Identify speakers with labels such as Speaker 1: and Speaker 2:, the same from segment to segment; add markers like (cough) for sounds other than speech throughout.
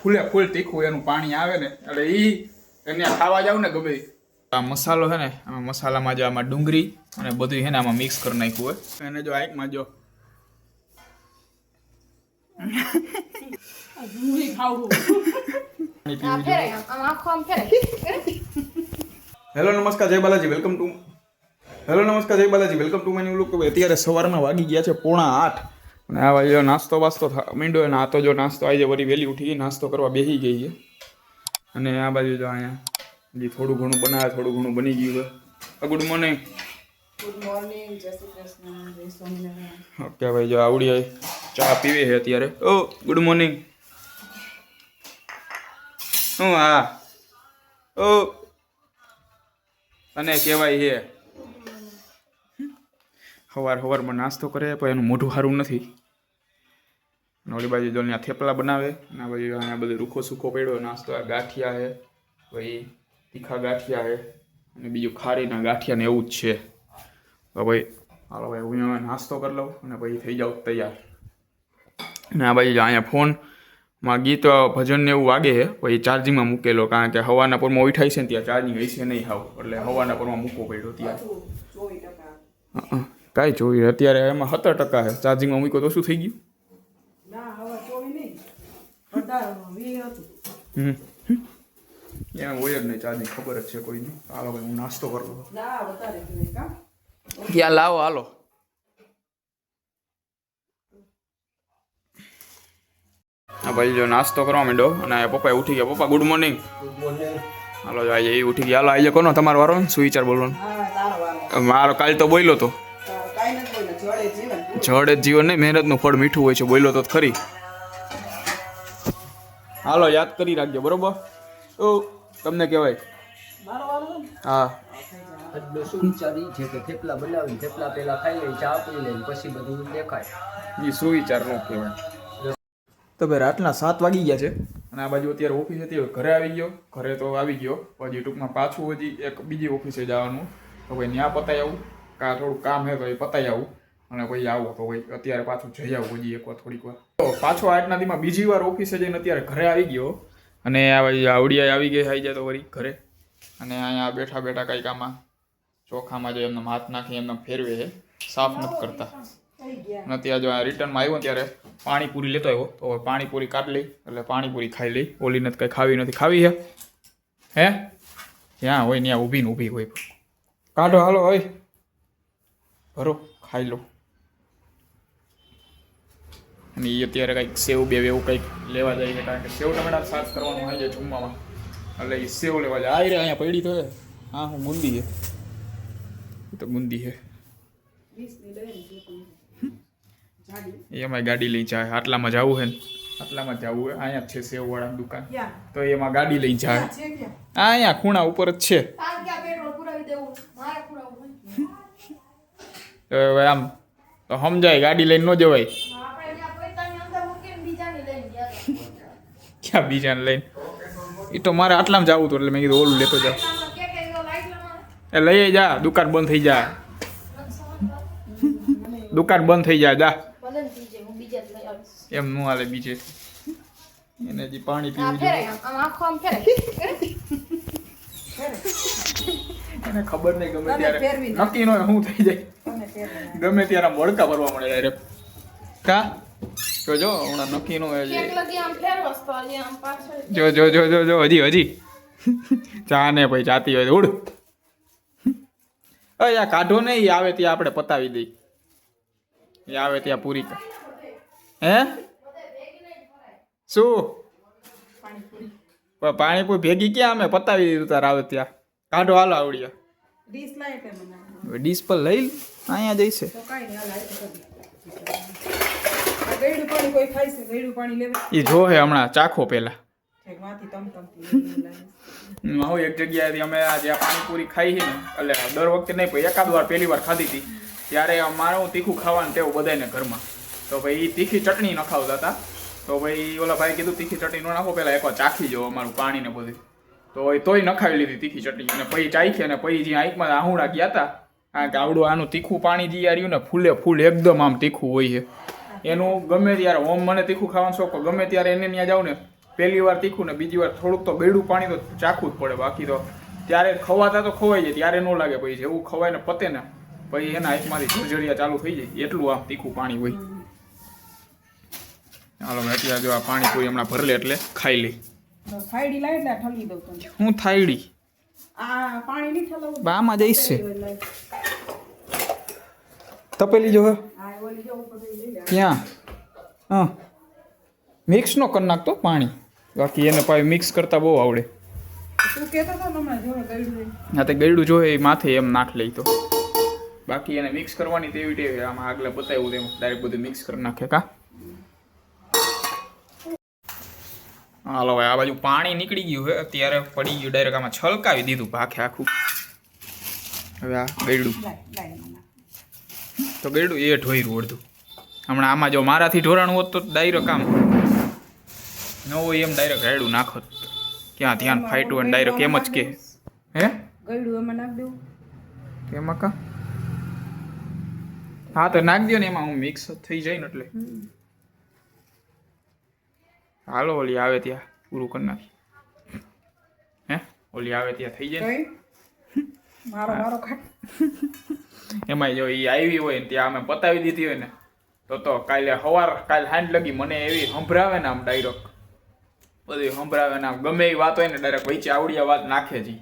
Speaker 1: ફૂલે ફૂલ તીખું એનું પાણી આવે ને એટલે એ એને ખાવા જાવ ને ગમે. આ મસાલો છે ને આમાં મસાલામાં જો આમાં ડુંગળી અને બધું છે ને આમાં મિક્સ કરી નાખ્યું હોય. એને જો આઈકમાં જો. હેલો નમસ્કાર જય બાલાજી વેલકમ ટુ હેલો નમસ્કાર જય Balaji welcome to my look અત્યારે સવારના વાગી ગયા છે પોણા આઠ. અને આ જો નાસ્તો વાસ્તો માંડ્યો અને આ તો જો નાસ્તો આવી જાય વળી વહેલી ઉઠી ગઈ નાસ્તો કરવા બેસી ગઈ છે. અને આ બાજુ જો અહીંયા જે થોડું ઘણું બનાવે થોડું ઘણું બની ગયું છે. Good morning.
Speaker 2: ગુડ મોર્નિંગ જય શ્રી કૃષ્ણ જય સ્વામિનારાયણ.
Speaker 1: ઓકે ભાઈ જો આવડી આવી ચા પીવે છે અત્યારે. Oh good morning. શું હા? ઓ. અને કહેવાય છે. સવાર સવારમાં નાસ્તો કરે પણ એનું મોઢું સારું નથી. અને ઓલી બાજુ જો ત્યાં થેપલા બનાવે અને આ બાજુ અહીંયા બધું રૂખો સૂખો પડ્યો નાસ્તો આ ગાંઠિયા છે પછી તીખા ગાંઠિયા છે અને બીજું ખારીના ગાંઠિયા ને એવું જ છે. તો ભાઈ હાલો ભાઈ હું હવે નાસ્તો કરી લઉં અને પછી થઈ જાઉં તૈયાર. અને આ બાજુ અહીંયા ફોનમાં ગીત ભજન ને એવું વાગે છે પછી ચાર્જિંગમાં મૂકેલો કારણ કે હવાના પરમાં ઉઠાય છે ને ત્યાં ચાર્જિંગ હશે નહીં હાવ એટલે હવાના પરમાં મૂકવો પડ્યો ત્યાં. કાંઈ જોઈએ અત્યારે એમાં સત્તર ટકા છે ચાર્જિંગમાં મૂક્યો તો શું થઈ ગયું
Speaker 2: ના હવે ચોવીસ નહીં વધારે વીસ હતું
Speaker 1: હમ એમ હોય જ નહીં ચાની ખબર જ છે કોઈને. હાલો ભાઈ હું નાસ્તો કરી લઉં
Speaker 2: ના વધારે
Speaker 1: ત્યાં લાવો હાલો. હા ભાઈ જો નાસ્તો કરવા માંડો અને આ પપ્પા ઉઠી ગયા. પપ્પા ગુડ મોર્નિંગ હાલો આજે એ ઉઠી ગયા. હાલો આજે કોનો? તમારો વારો? સુવિચાર વિચાર બોલવાનો?
Speaker 2: હા તારો વાલો
Speaker 1: મારો કાલ તો બોલ્યો તો.
Speaker 2: કાંઈ જોડે જીવન
Speaker 1: નહીં મહેનતનું ફળ મીઠું હોય છે. બોલ્યો તો ખરી. હાલો યાદ કરી રાખજો બરોબર? તો તમને કહેવાય.
Speaker 2: મારો
Speaker 1: હા.
Speaker 3: એટલે શું વિચારી? છે કે થેપલા બનાવી થેપલા પહેલા ખાઈ લઈ ચા પી લઈ પછી બધું દેખાય.
Speaker 1: એ શું વિચાર ન કહેવાય. તો ભાઈ રાતના સાત વાગી ગયા છે અને આ બાજુ અત્યારે ઓફિસ હતી ઘરે આવી ગયો. ઘરે તો આવી ગયો પછી ટૂંકમાં પાછું હજી એક બીજી ઓફિસે જવાનું. તો ભાઈ ત્યાં પતાઈ આવું. કાં થોડું કામ હે તો એ પતાઈ આવું. અને કોઈ આવો તો ભાઈ, અત્યારે પાછું જઈ આવું હજી એકવાર થોડીક વાર. તો પાછો આજના દીમાં બીજી વાર ઓફિસે જઈને અત્યારે ઘરે આવી ગયો. અને આ ભાઈ આવડિયા આવી ગઈ આવી જાય તો વળી ઘરે. અને અહીંયા બેઠા બેઠા કંઈક આમાં ચોખામાં જો એમને હાથ નાખી એમને ફેરવે છે, સાફ નથી કરતા. અને ત્યાં જો રિટર્નમાં આવ્યો ત્યારે પાણીપુરી લેતો આવ્યો. તો પાણીપુરી કાઢી લઈ, એટલે પાણીપુરી ખાઈ લઈ. ઓલીને તો કંઈ ખાવી નથી. ખાવી હે હે? ત્યાં હોય ત્યાં ઊભી ને ઊભી હોય. કાઢો, હાલો હોય ભરો, ખાઈ લો. અને એ અત્યારે કંઈક સેવ બેવ એવું કંઈક લેવા જાય છે કારણ કે સેવ ટમેટા શાક કરવાનું હોય છે જમવામાં એટલે એ સેવ લેવા જાય. આ રે અહીંયા પડી તો હે હા હું ગુંદી છે. એ તો ગુંદી છે. એમાં ગાડી લઈ જાય. આટલામાં જવું હે ને? આટલામાં જવું હે. અહીંયા છે સેવવાળાની દુકાન. તો એમાં ગાડી લઈ જાય. અહીંયા ખૂણા ઉપર જ છે.
Speaker 4: હોય.
Speaker 1: હવે આમ તો સમજાય ગાડી લઈને ન જવાય
Speaker 4: આપણે ત્યાં પૈસાની અંદર મૂકીને બીજાની લઈને ગયા હતા.
Speaker 1: ક્યાં બીજાને લઈને? એ તો મારે આટલામાં જવું હતું એટલે મેં કીધું ઓલું લેતો
Speaker 4: લગાવો.
Speaker 1: એ લઈ જા દુકાન બંધ થઈ જાય. દુકાન બંધ થઈ જાય જા.
Speaker 4: જ
Speaker 1: એમ નું હાલે બીજે. એને જે પાણી પીવું એને ખબર નહીં ગમે ત્યારે. નક્કી નો શું થઈ જાય. ગમે ત્યારે મળકા ભરવા મળે ડાયરેક્ટ કા? તો જો હમણાં નક્કી નો જો જો જો જો જો હજી હજી. ચા ને ભાઈ જાતી હોય ઉડ. અય આ કાઢો ને એ આવે ત્યાં આપણે પતાવી દઈ. એ આવે ત્યાં પૂરી કર હે? શું? પણ પાણીપુરી ભેગી ક્યાં અમે પતાવી દીધું તાર આવે ત્યાં? કાઢો હાલો આવડ્યા
Speaker 2: ડીશ
Speaker 1: પર લઈ લે. અહીંયા જઈશે.
Speaker 2: ગળ્યું પાણી કોઈ ખાય છે ગળ્યું પાણી લેવા.
Speaker 1: એ જોહે હમણાં ચાખો પેલા. હું એક જગ્યાએથી અમે આ જ્યાં પાણીપુરી ખાઈ ને એટલે દર વખતે નહીં પણ એકાદ વાર પહેલી વાર ખાધી હતી ત્યારે મારે તીખું ખાવાનું તેવું બધાને ઘરમાં. તો ભાઈ એ તીખી ચટણી ન ખાવતા હતા તો ભાઈ ઓલા ભાઈ કીધું તીખી ચટણી ન નાખો પહેલાં એકવાર ચાખી જો અમારું પાણી ને બધું. તો એ તોય ન ખાવી લીધી તીખી ચટણી. અને પછી ચાખી અને પછી જ્યાં આંખમાં આહુડા ગયા હતા કારણ કે આવડું આનું તીખું પાણી જે આ રહ્યું ને ફૂલે ફૂલ એકદમ આમ તીખું હોય છે. એનું ગમે ત્યારે ઓમ મને તીખું ખાવાનું શોખ પણ ગમે ત્યારે એને ત્યાં જાઉં ને પહેલી વાર તીખું ને બીજી વાર થોડુંક તો ગળ્યું પાણી તો ચાખવું જ પડે બાકી તો ત્યારે ખવાતા તો ખવાઈ જાય ત્યારે ન લાગે પછી જેવું ખવાય ને પતે ને પછી એના હાથમાંથી ઝરઝરિયા ચાલુ થઈ જાય એટલું આમ તીખું પાણી હોય. ચાલો મેં અત્યારે જો આ પાણીપુરી હમણાં ભરલે એટલે ખાઈ લઈ.
Speaker 2: ફાયડી લાવી એટલે ઠલવી દઉં તને.
Speaker 1: હું થાયડી?
Speaker 2: આ પાણી નહીં ઠલવવું.
Speaker 1: બા આમાં જઈશ છે. તપેલી જો હે
Speaker 2: હા
Speaker 1: ક્યાં? હા. મિક્સ નો કરી નાખતો પાણી. બાકી એને પાછી મિક્સ કરતા બહુ આવડે.
Speaker 2: ના
Speaker 1: તે ગળ્યું જોઈએ એ માથે એમ નાખ લઈ તો. બાકી એને મિક્સ કરવાની તેવી ટેવ આમાં આગળ બતાવ્યું તેમ. ડાયરેક્ટ બધું મિક્સ કરી નાખે કા? હાલો ભાઈ આ બાજુ પાણી નીકળી ગયું હે. અત્યારે પડી ગયું. ડાયરેક્ટ આમાં છલકાવી દીધું ભાખે આખું. હવે આ ગળ્યું. તો ગળ્યું એ ઢોયરું અડધું. હમણાં આમાં જો મારાથી ઢોરાણું હોત તો ડાયરેક્ટ આમ ન હોય એમ ડાયરેક્ટ રેડું નાખત. ક્યાં ધ્યાન ફાઈટું અને ડાયરેક્ટ એમ જ કે. હે?
Speaker 2: ગળ્યું એમાં નાખ દેવું
Speaker 1: એમાં કા? હા તો નાખ દો ને એમાં હું મિક્સ થઈ જાય ને એટલે. હાલો ઓલી આવે ત્યાં. પૂરું કરી નાખી. હે? ઓલી આવે ત્યાં થઈ જાય
Speaker 2: મારો મારો
Speaker 1: એમાં જો એ આવી હોય ને ત્યાં અમે પતાવી દીધી હોય ને તો તો કાલે સવાર કાલે હાંડ લગી મને એવી સંભળાવે ને આમ ડાયરેક્ટ બધી સંભળાવે ને આમ ગમે એ વાત હોય ને ડાયરેક્ટ વચ્ચે આવડિયા વાત નાખે છે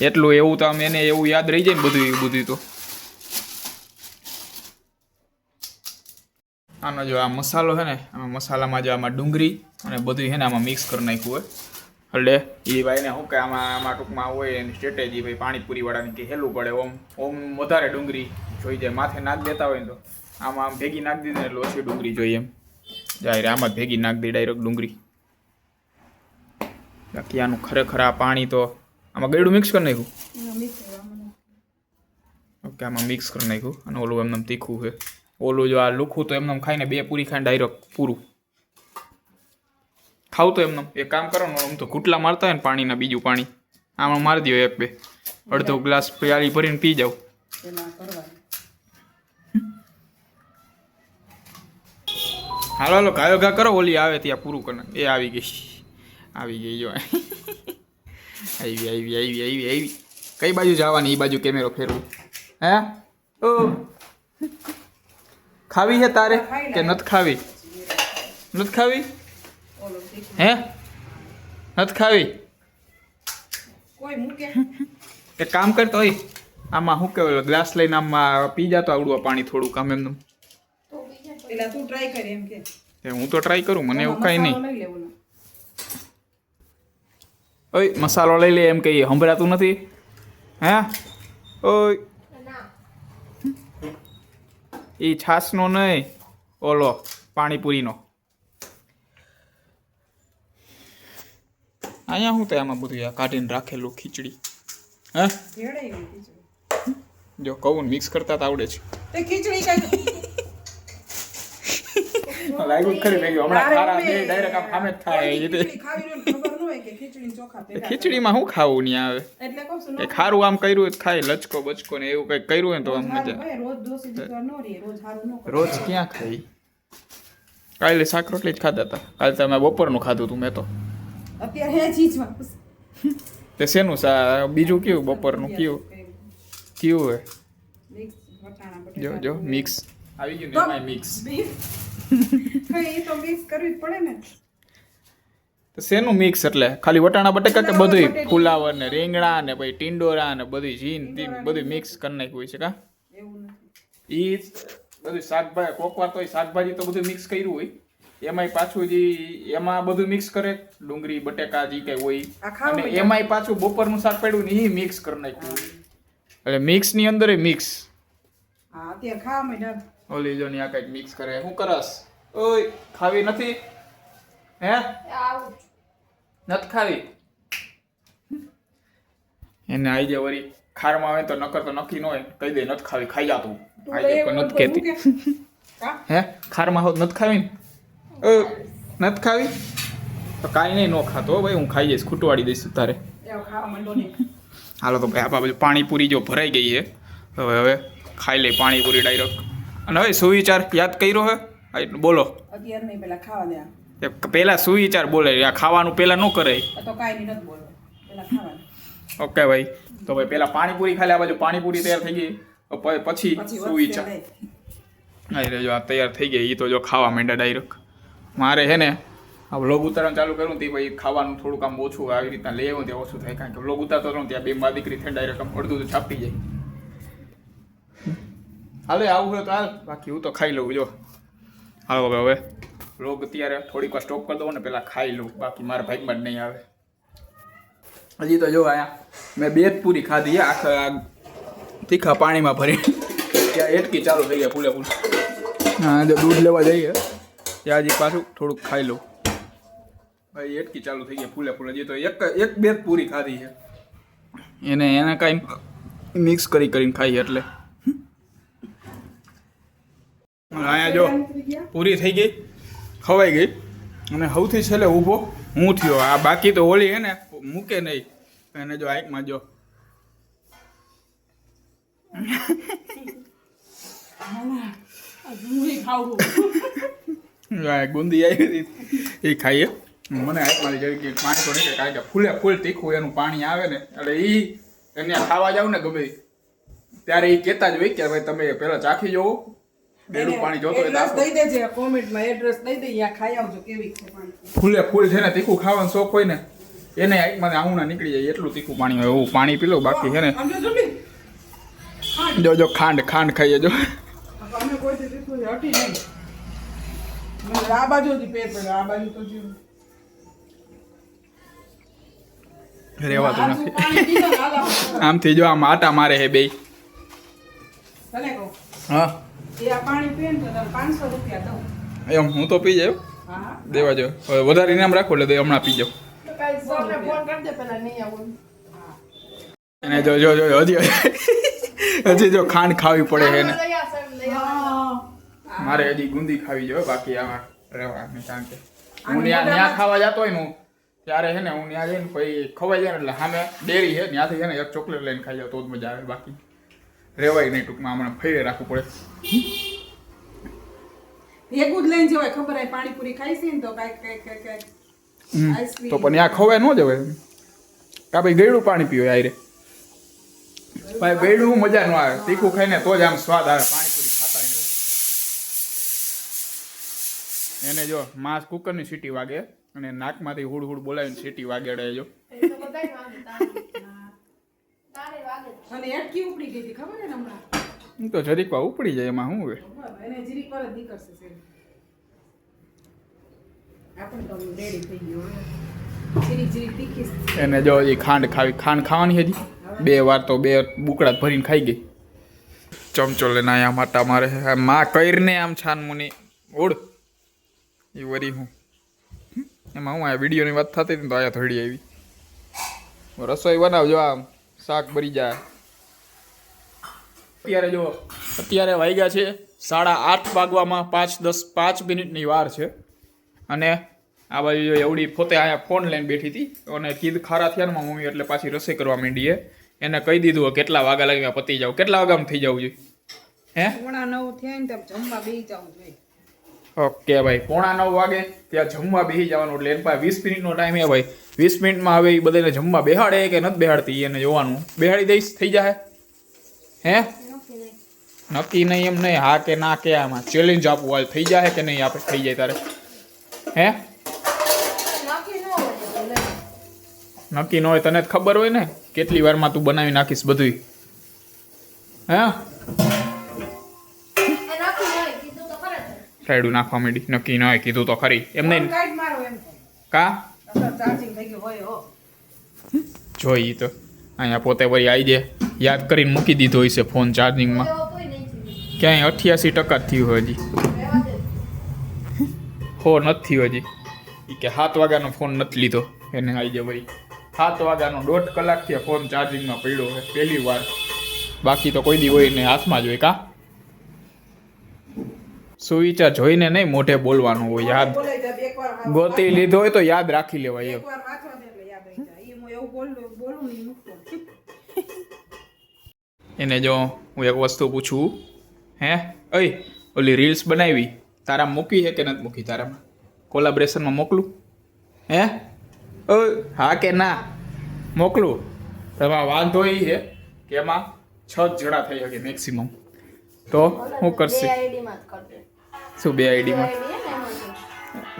Speaker 1: એટલું એવું તો આમ એને એવું યાદ રહી જાય ને બધું એવું બધું તો. આનો જો આ મસાલો છે ને આમાં મસાલામાં જો આમાં ડુંગળી અને બધું છે ને આમાં મિક્સ કરી નાખ્યું હોય. એટલે એ ભાઈને શું કે આમાં આમાં ટૂંકમાં હોય એની સ્ટ્રેટેજી ભાઈ પાણીપુરી વાળાની કે હેલું પડે. ઓમ ઓમ વધારે ડુંગળી જોઈ જાય માથે નાખ દેતા હોય ને તો આમાં આમ ભેગી નાખ દીધી ને એટલે ઓછી ડુંગળી જોઈએ એમ. જાય આમાં જ ભેગી નાખ દે ડાયરેક્ટ ડુંગળી. બાકી આનું ખરેખર આ પાણી તો આમાં ગળ્યું મિક્સ કરી નાખ્યું? ઓકે આમાં મિક્સ કરી નાખ્યું. અને ઓલું એમને તીખું છે. ઓલું જો આ લુખું તો એમને ખાઈને બે પૂરી ખાઈને ડાયરેક્ટ પૂરું. ખાવ તો એમને એક કામ કરો આમ તો ઘૂંટલા મારતા હોય ને પાણીના બીજું પાણી. આમાં મારી દો એક બે. અડધો ગ્લાસ પ્યાલી ભરીને પી જાવ હાલો હાલો ગાયો ગા કરો ઓલી આવે ત્યાં પૂરું કરે એ આવી ગઈ. આવી ગઈ જો. આવી આવી આવી આવી આવી. કઈ બાજુ જવાની? એ બાજુ કેમેરો ફેરવું. હે? ઓ. ખાવી છે તારે? કે નથી ખાવી? નથી ખાવી? હે? નથી ખાવી?
Speaker 2: કોઈ મૂકે?
Speaker 1: એક કામ કરતો હોય આમાં શું કહેવાય ગ્લાસ લઈને આમાં પી જાતો આવડું પાણી થોડુંક આમ એમનું.
Speaker 2: પેલા તું ટ્રાય કરી એમ કે.
Speaker 1: એ હું તો ટ્રાય કરું મને એવું કાંઈ નહીં. ઓય મસાલો લઈ લે એમ કહીએ સંભળાતું નથી. હે? ઓય.
Speaker 4: ના.
Speaker 1: એ છાશનો નહીં ઓલો પાણીપુરીનો. અહીંયા શું થાય આમાં બધું આ કાઢીને રાખેલું ખીચડી. હે? જો કહું મિક્સ કરતા તો આવડે છે.
Speaker 2: તે ખીચડી કઈ
Speaker 1: લાગ્યું ખરી હમણાં ખારા બે ડાયરેક્ટ આમ સામે જ થાય એ રીતે.
Speaker 2: ખીચડી ખાવી હોય ને ખબર ન હોય કે ખીચડી ને ચોખા ભેગા
Speaker 1: ખીચડીમાં શું ખાવું નહીં આવે
Speaker 2: એટલે કહું છું
Speaker 1: એ ખારું આમ કર્યું જ ખાય લચકો બચકો ને એવું કંઈક કર્યું હોય ને તો આમ મજા.
Speaker 2: રોજ દોશી દીધા ન રહે રોજ સારું ન કરે.
Speaker 1: રોજ ક્યાં ખાઈ? કાલે શાક રોટલી જ ખાતા હતા કાલે તમે બપોરનું ખાધું હતું મેં તો.
Speaker 2: અત્યારે હે ચીજ વાપસ
Speaker 1: તે શેનું સા બીજું કયું બપોરનું કયું? કયું હે જો જો મિક્સ આવી ગયું ને માય મિક્સ (laughs)
Speaker 2: એ તો મિક્સ કરવી જ પડે ને.
Speaker 1: તો શેનું મિક્સ એટલે? ખાલી વટાણા બટેકા કે
Speaker 2: બધુંય?
Speaker 1: બધું ફુલાવર ને રીંગણા ને પછી ટીંડોરા ને બધું જીન તીન બધું મિક્સ કરી નાખ્યું હોય છે કા?
Speaker 2: એવું નથી.
Speaker 1: ઈ બધું શાકભાજી કોકવાર તો શાકભાજી તો બધું મિક્સ કર્યું હોય. એમાંય પાછું જે એમાં બધું મિક્સ કરે ડુંગળી બટેકા જે કઈ હોય. અને એમાંય પાછું બપોરનું શાક પડ્યું ને એ મિક્સ કરી નાખ્યું. એટલે મિક્સની અંદર મિક્સ
Speaker 2: હા તે ખાવા માંડ્યા.
Speaker 1: ઓલી જો આ કંઈક મિક્સ કરે. હું કરસ? ઓય ખાવી નથી? હે? નથી ખાવી? એને આઈ જાય વળી ખારમાં આવે તો નકર તો નક્કી ન હોય. કહી દે નથી ખાવી ખાઈ જા તું. આઈ જાય પણ નથી કહેતી? હે? ખારમાં હોત નથી ખાવી ને? નથી ખાવી? તો કાંઈ નહીં ન ખાતો ભાઈ હું ખાઈ જઈશ ખૂટવાડી દઈશ તારે.
Speaker 2: એવું ખાવા માંડો ને
Speaker 1: હાલો તો ભાઈ આ બાજુ પાણીપુરી જો ભરાઈ ગઈ છે. હવે હવે ખાઈ લઈ પાણીપુરી ડાયરેક્ટ અને હવે સુવિચાર યાદ કર્યો હે? એટલે બોલો.
Speaker 2: પહેલાં નહીં પેલા ખાવા દે
Speaker 1: એ પહેલા શું વિચાર બોલે આ ખાવાનું પહેલાં ન કરે ઓકે ભાઈ તો ભાઈ પહેલાં પાણીપુરી ખાલી આ બાજુ પાણીપુરી તૈયાર થઈ ગઈ. પછી
Speaker 2: સુવિચાર.
Speaker 1: હા રે જો આ તૈયાર થઈ ગઈ એ તો જો ખાવા માંડ્યા ડાયરેક્ટ મારે છે ને, આ વ્લોગ ઉતારવાનું ચાલુ કરું તે પછી ખાવાનું થોડુંક આમ ઓછું આવી રીતના લઈ આવું ત્યાં ઓછું થાય. કારણ કે વ્લોગ ઉતારતો રહું ત્યાં બે મા દીકરી થઈને ડાયરેક્ટ આમ અડધું તો છાપી જાય. હાલે, આવું હોય તો હાલ. બાકી હું તો ખાઈ લઉં, જો. હાલો હવે હવે. વ્લોગ અત્યારે થોડીક વાર સ્ટોપ કરી દઉં ને પહેલાં ખાઈ લઉં. બાકી મારા ભાગમાં જ નહીં આવે. હજી તો જો આયા. મેં બે જ પૂરી ખાધી, આખા તીખા પાણીમાં ભરી. ત્યાં એટકી ચાલુ થઈ ગયા ફૂલે ફૂલ હા જો દૂધ લેવા જઈએ. ત્યાં હજી પાછું થોડુંક ખાઈ લઉં. ભાઈ એટકી ચાલુ થઈ ગયા ફૂલે ફૂલે. જે તો એક એક બે પૂરી ખાધી છે. એને એને કાંઈ મિક્સ કરી કરીને ખાઈ એટલે. અહીંયા જો પૂરી થઈ ગઈ ખવાઈ ગઈ. અને સૌથી છેલ્લે ઊભો હું થયો. આ બાકી તો ઓલી હે ને મૂકે નહીં. એને જો આઈકમાં જો. (laughs)
Speaker 2: ખાવું. (laughs)
Speaker 1: ગુંદી આવી હતી એ ખાઈએ મને આંખમાંથી જરી કે પાણી તો નહીં કારણ કે ફૂલે ફૂલ તીખું એનું પાણી આવે ને એટલે એ એને ખાવા જાવ ને ગમે. ત્યારે એ કહેતા જ હોય કે ભાઈ તમે પહેલા ચાખી જોવો બેડું પાણી જોતો.
Speaker 2: દઈ દેજે કોમેન્ટમાં એડ્રેસ દઈ દે યા ખાઈ આવજો કેવી છે પાણી
Speaker 1: ફૂલે ફૂલ છે ને તીખું ખાવાનો શોખ હોય ને એને આંખમાંથી આવું નીકળી જાય એટલું તીખું પાણી હોય એવું પાણી પી બાકી છે ને
Speaker 2: જો
Speaker 1: જો ખાંડ ખાંડ ખાઈએ જો
Speaker 2: અમે કોઈ દી હટી નહીં મને આ બાજુ હતી પેટ પડ્યો આ બાજુ તો જીવ
Speaker 1: નથી. આમથી જો આમ આટા મારે હે બે.
Speaker 2: તને કહું?
Speaker 1: હા.
Speaker 2: એ આ પાણી પીએ તો તને પાંચસો રૂપિયા દઉં.
Speaker 1: એમ હું તો પી
Speaker 2: હા.
Speaker 1: દેવા જો. હવે વધારે ઇનામ રાખો એટલે હમણાં પી
Speaker 4: આવું.
Speaker 1: અને જો જો જો હજી હજી જો ખાંડ ખાવી પડે છે મારે હજી ગુંદી ખાવી જોઈએ બાકી આમાં રહેવાનું કારણ કે. હું ત્યાં ત્યાં ખાવા જતો હોય ને હું ત્યારે છે ને હું ત્યાં જઈને પછી ખવાઈ જાય એટલે સામે ડેરી છે ત્યાંથી છે ને એક ચોકલેટ લઈને ખાઈ જાવ તો જ મજા આવે બાકી. રહેવાય નહીં ટૂંકમાં હમણાં ફરી રાખવું પડે.
Speaker 2: ભેગું જ લઈને જવાય ખબર હોય પાણીપુરી ખાઈશી ને તો કાંઈક કાંઈક કાંઈક.
Speaker 1: તો પણ ત્યાં ખવાય ન જવાય. કા ભાઈ ગળ્યું પાણી પીવાય આયરે. ભાઈ ગળ્યું મજા ન આવે તીખું ખાઈને તો જ આમ સ્વાદ આવે પાણીપુરી એને જો માંસ કુકરની સીટી વાગે અને નાકમાંથી હુડ હુડ બોલાવીને સીટી વાગેડે જો.
Speaker 4: એ તો વાગે તારે તારે વાગે.
Speaker 2: અને એટકી ઉપડી ગઈ હતી ખબર છે ને હમણાં?
Speaker 1: હું તો જરીક વા ઉપડી જાય એમાં શું
Speaker 2: હવે.
Speaker 1: એને જો એ ખાંડ ખાવી ખાંડ ખાવાની હજી બે વાર તો બે બુકડા ભરીને ખાઈ ગઈ. ચમચો લઈને અહીંયા માટા મારે માં કઈરને આમ છાન મુની. ઓડ એ વરી હું. એમાં હું આ વિડીયોની વાત થતી હતી તો અહીંયા થોડી આવી. રસોઈ બનાવજો આમ, શાક ભરી જાય. અત્યારે જો, અત્યારે વાગ્યા છે સાડા આઠ વાગવામાં પાંચ દસ પાંચ મિનિટની વાર છે. અને આ બાજુ જો એવડી પોતે અહીંયા ફોન લઈને બેઠી હતી. અને કીધ ખારા થયા મમ્મી, એટલે પાછી રસોઈ કરવા માંડીએ. એને કહી દીધું કેટલા વાગ્યા લાગ્યા પતી જાવ કેટલા વાગામાં થઈ જવું જોઈએ? હે?
Speaker 2: નવ થયા ને જમવા બેસી જવું જોઈએ.
Speaker 1: ઓકે ભાઈ પોણા નવ વાગે ત્યાં જમવા બેસી જવાનું એટલે એની પાસે વીસ મિનિટનો ટાઈમ છે ભાઈ. વીસ મિનિટમાં હવે એ બધાને જમવા બેહાડે કે નથી બેહાડતી એને જોવાનું. બેહાડી દઈશ થઈ જાય હે? નક્કી નહીં એમ નહીં હા કે ના કે આમાં ચેલેન્જ આપવું હાલ થઈ જાય કે નહીં આપણે થઈ જાય તારે. હે? નક્કી ન હોય તને જ ખબર હોય ને કેટલી વારમાં તું બનાવી નાખીશ બધુંય. હે? રાયડું નાખવા માંડી. નક્કી ન હોય કીધું તો ખરી. એમ નહીં
Speaker 2: કાંઈક મારો એમ
Speaker 1: કા?
Speaker 2: અત્યારે ચાર્જિંગ થઈ ગયું હોય હો.
Speaker 1: જોઈ તો. અહીંયા પોતે વળી આવી જાય યાદ કરીને મૂકી દીધો હોય છે ફોન ચાર્જિંગમાં ક્યાંય અઠ્યાસી ટકા થયું હજી. હો નથી હજી. એ કે સાત વાગ્યાનો ફોન નથી લીધો. એને આવી જાય વળી. સાત વાગ્યાનો દોઢ કલાકથી ફોન ચાર્જિંગમાં પડ્યો હોય. પહેલી વાર. બાકી તો કોઈ દી હોય ને હાથમાં જ હોય કા? સુવિચાર જોઈને નહીં મોઢે બોલવાનું હોય યાદ.
Speaker 2: હા-
Speaker 1: ગોતી લીધો હોય તો યાદ રાખી લેવાય એમ.
Speaker 2: હું.
Speaker 1: એને જો હું એક વસ્તુ પૂછું હે? ઓય ઓલી રીલ્સ બનાવી. તારા મૂકી છે કે નથી મૂકી તારામાં? કોલાબ્રેશનમાં મોકલું? હે? ઓ હા કે ના? મોકલું. એમાં વાંધો એ છે કે એમાં છ જણા થઈ શકે મેક્સિમમ તો હું કરશે? શું બે આઈડીમાં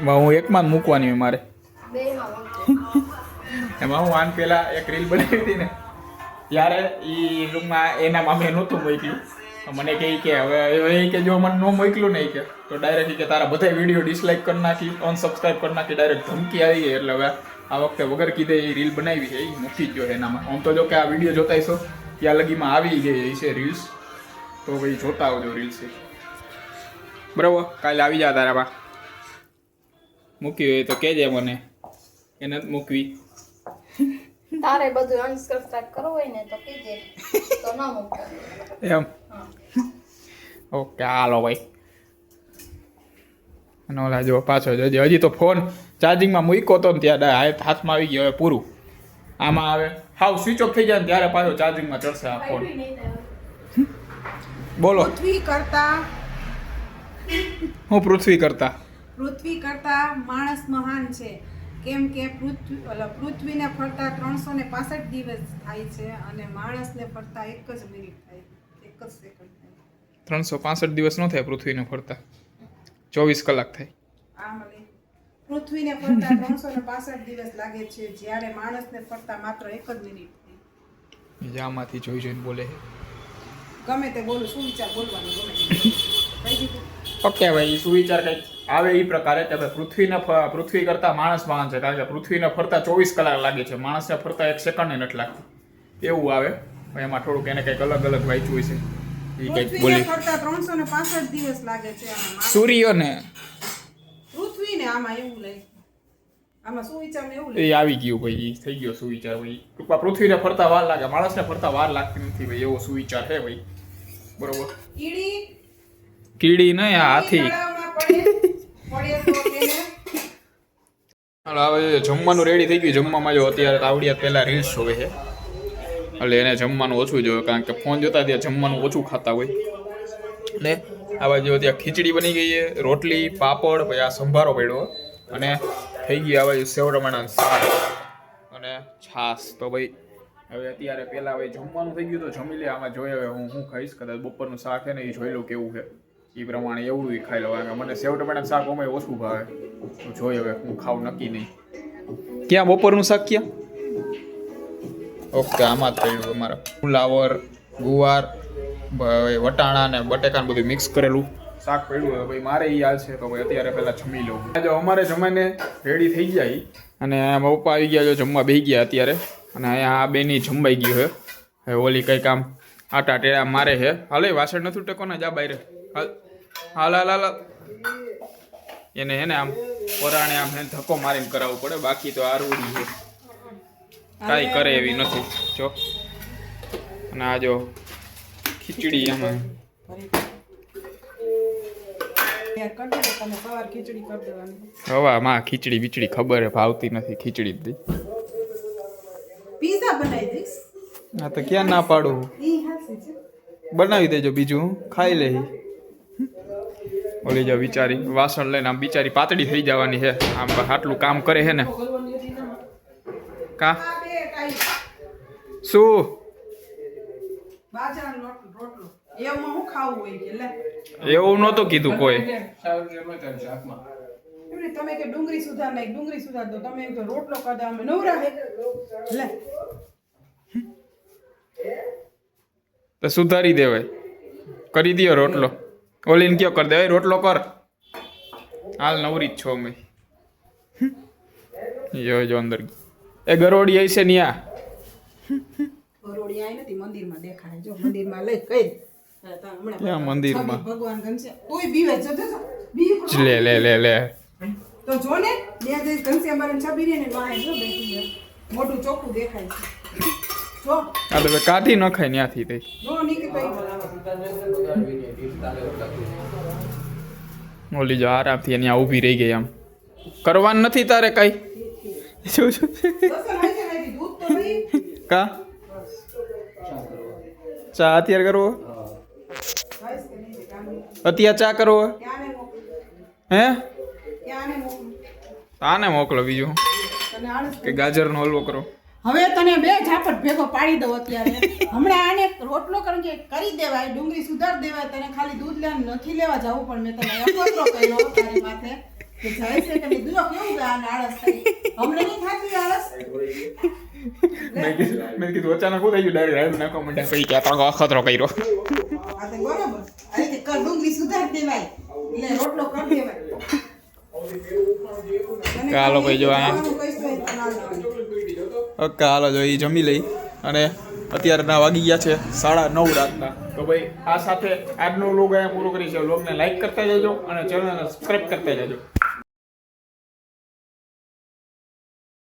Speaker 4: આઈડી હે
Speaker 1: એકમાં મૂકવાની હોય મારે. (laughs) એમાં હું આન પેલા એક રીલ બનાવી હતી ને ત્યારે એ રૂમમાં એના મામે નહોતું મોકલ્યું. મને કહે કે હવે ઈ કે જો મને ન મોકલું નહીં કે તો ડાયરેક્ટ કે તારા બધા વીડિયો ડિસલાઇક કરી નાખી અનસબસ્ક્રાઇબ કરી નાખી ડાયરેક્ટ ધમકી આવી ગઈ. એટલે હવે આ વખતે વગર કીધે એ રીલ બનાવી છે એ મૂકી જ જો એનામાં. આમ તો જો કે આ વીડિયો જોતા હશો ત્યાં લગીમાં આવી ગઈ છે રીલ્સ તો ભાઈ જોતા આવજો રીલ્સ બરાબર. કાલે આવી જા તારા બા. મૂકી હોય તો કહેજે મને. એને જ મૂકવી.
Speaker 4: તારે બધું અનસબસ્ક્રાઇબ કરવું હોય ને તો કહેજે તો ના મૂકતા.
Speaker 1: એમ? ઓકે હાલો ભાઈ. અને ઓલા જો પાછો જજે હજી તો ફોન ચાર્જિંગમાં મૂક્યો તો ને ત્યારે હાથ- હાથમાં આવી ગયો હવે પૂરું. આમાં આવે હાવ સ્વિચ ઓફ થઈ જાય ને ત્યારે પાછો ચાર્જિંગમાં ચડશે આ ફોન બોલો.
Speaker 2: પૃથ્વી કરતા
Speaker 1: હું પૃથ્વી કરતા.
Speaker 2: પૃથ્વી કરતા માણસ મહાન છે. કેમ કે પૃથ્વી પૃથ્વીને ફરતા ત્રણસો ને પાસઠ દિવસ થાય છે અને માણસને ફરતા એક જ મિનિટ થાય એક જ સેકન્ડ થાય.
Speaker 1: ત્રણસો પાસઠ દિવસ ન થાય પૃથ્વીને ફરતા. ચોવીસ કલાક થાય.
Speaker 2: આ. પૃથ્વીને ફરતા ત્રણસો ને પાસઠ દિવસ લાગે છે જ્યારે માણસને ફરતા માત્ર એક જ મિનિટ થાય.
Speaker 1: એ જોઈ જોઈને બોલે
Speaker 2: ગમે તે બોલું શું વિચાર બોલવાનું ગમે
Speaker 1: ઓકે ભાઈ સુવિચાર કંઈક આવે એ પ્રકારે. કે ભાઈ પૃથ્વીને પૃથ્વી કરતા માણસ મહાન છે. કારણ કે પૃથ્વીને ફરતા ચોવીસ કલાક લાગે છે. માણસને ફરતા એક સેકન્ડ નથી લાગતી. એવું આવે. એમાં થોડુંક એને કંઈક અલગ અલગ વાંચ્યું છે એ કંઈક બોલી.
Speaker 2: ફરતા ત્રણસો ને પાસઠ દિવસ લાગે છે
Speaker 1: સૂર્યને.
Speaker 2: પૃથ્વીને આમાં એવું લે આમાં શું એવું
Speaker 1: એ આવી ગયું ભાઈ. એ થઈ ગયો સુવિચાર ભાઈ. ટૂંકમાં પૃથ્વીને ફરતા વાર લાગે. માણસને ફરતા વાર લાગતી નથી ભાઈ. એવો સુવિચાર છે ભાઈ. બરોબર.
Speaker 2: કીડી.
Speaker 1: કીડી નહીં આ હાથી. હવે જમવાનું રેડી થઈ ગયું. જમવામાં જો અત્યારે તાવડિયા પહેલાં રીલ્સ જોવે છે. એટલે એને જમવાનું ઓછું જોવે કારણ કે ફોન જોતા ત્યાં જમવાનું ઓછું ખાતા હોય. ને આ બાજુ ત્યાં ખીચડી બની ગઈ છે રોટલી પાપડ પછી આ સંભારો પડ્યો. અને થઈ ગઈ આ બાજુ સેવ રમાણા શાક. અને છાશ. તો ભાઈ હવે અત્યારે પહેલાં હવે જમવાનું થઈ ગયું તો જમી લે, આમાં જોઈએ હવે હું હું ખાઈશ, કદાચ બપોરનું શાક છે ને એ જોઈ લઉં કેવું છે. એ પ્રમાણે એવું ખાઈ લઉં મને સેવ ટમાટાનું શાક અમે ઓછું ભાવે. તો જોઈએ હવે હું ખાવ નક્કી નહીં. ક્યાં બપોરનું શાક ક્યાં? ઓકે, આમાં જ પડ્યું અમારા. ફુલાવર ગુવાર, બ- વટાણા ને બટેકાને બધું મિક્સ કરેલું. શાક પડ્યું હવે ભાઈ, મારે એ હાલ છે, તો ભાઈ અત્યારે પહેલાં જમી લઉં. જો અમારે જમાને રેડી થઈ જાય અને પપ્પા આવી ગયા જો જમવા બેસી ગયા અત્યારે. અને અહીંયા આ બેની જમવાઈ ગયું છે. હવે ઓલી કંઈક આમ આટા ટેડા મારે છે. હાલે વાસણ નથી ટેકો ને જા બહાર હાલ. હાલ હાલ એને હે ને આમ પરાણે આમ હે ધક્કો મારીને કરાવવું પડે. બાકી તો આરવડી છે. કાંઈ કરે એવી નથી. જો. અને આ જો ખીચડી આમાં. હવા માં ખીચડી બીચડી ખબર ભાવતી નથી. ખીચડી જ દી
Speaker 2: પીઝા બનાવી દઈશ
Speaker 1: આ તો ક્યાં ના પાડું? બનાવી દેજો બીજું ખાઈ લે. ઓલી જો બિચારી વાસણ લઈને આમ બિચારી પાતળી થઈ જવાની છે. આમ આટલું કામ કરે છે ને. કા? શું?
Speaker 2: હું
Speaker 1: એવું નહોતું કીધું કોઈ.
Speaker 2: તમે કે ડુંગળી સુધાર નાખ ડુંગળી સુધાર દો. તમે રોટલો કરી અમે નવરા હે. લે.
Speaker 1: તો સુધારી દેવાય. કરી દો રોટલો. ઓલીને કયો કરી દેવાય? રોટલો કર. હાલ નવરી જ છો અમે. જો જો અંદર એ ગરોડી આવી છે ન્યા.
Speaker 2: નથી મંદિરમાં દેખાય. જો મંદિરમાં લઈ કઈ હા, તા હમણાં
Speaker 1: ક્યાં મંદિરમાં?
Speaker 2: ભગવાન ઘનશ્યામ કોઈ બીવે જો જો જો. બીવ
Speaker 1: લે લે લે લે.
Speaker 2: તો જો ને બે દિવસ ઘનશ્યામ છબી રહી ને વાહે જો બેઠી મોટું ચોખ્ખું દેખાય છે.
Speaker 1: આ તો કાઢી કાઢી નખાય ત્યાંથી તે. ઓલી જો આરામથી અહીંયા ઊભી રહી ગઈ આમ. કરવાનું નથી તારે કઈ? શું શું?
Speaker 2: ને,
Speaker 1: કા? ચા અત્યારે કરવો. અત્યારે ચા કરવો?
Speaker 2: ને
Speaker 1: હે?
Speaker 2: ને
Speaker 1: આને મોકલો બીજું. કે ગાજરનો હલવો કરો.
Speaker 2: હવે તને બે ઝાપટ ભેગો પાડી દઉં અત્યારે. હમણાં આને રોટલો કારણ કે કરી દેવાય ડુંગળી સુધાર દેવાય તને ખાલી દૂધ લેવા નથી લેવા જવું પણ મેં તને અખતરો કર્યો તારી માથે કે જાય છે કે? દુલો કેવું ગા આને આળસ થઈ? હમણાં નહીં ખાતી આળસ?
Speaker 1: મેં કીધું મેં કીધું અચાનક શું થઈ ગયું? ડાયરેક્ટ રાયડું નાખવા માંડ્યા. પછી કે આ અખતરો કર્યો.
Speaker 2: આ તો બરોબર. આ રીતે ડુંગળી સુધાર દેવાય. એટલે રોટલો કરી દેવાય.
Speaker 1: ચાલો ભાઈ જો આ- હાલો જો એ જમી લઈ. અને અત્યારના વાગી ગયા છે સાડા નવ રાતના. તો ભાઈ, આ સાથે આજનો લોગ અહીંયા પૂરો કરી છે લોગને લાઈક કરતા જજો અને ચેનલને સબસ્ક્રાઈબ કરતા જજો.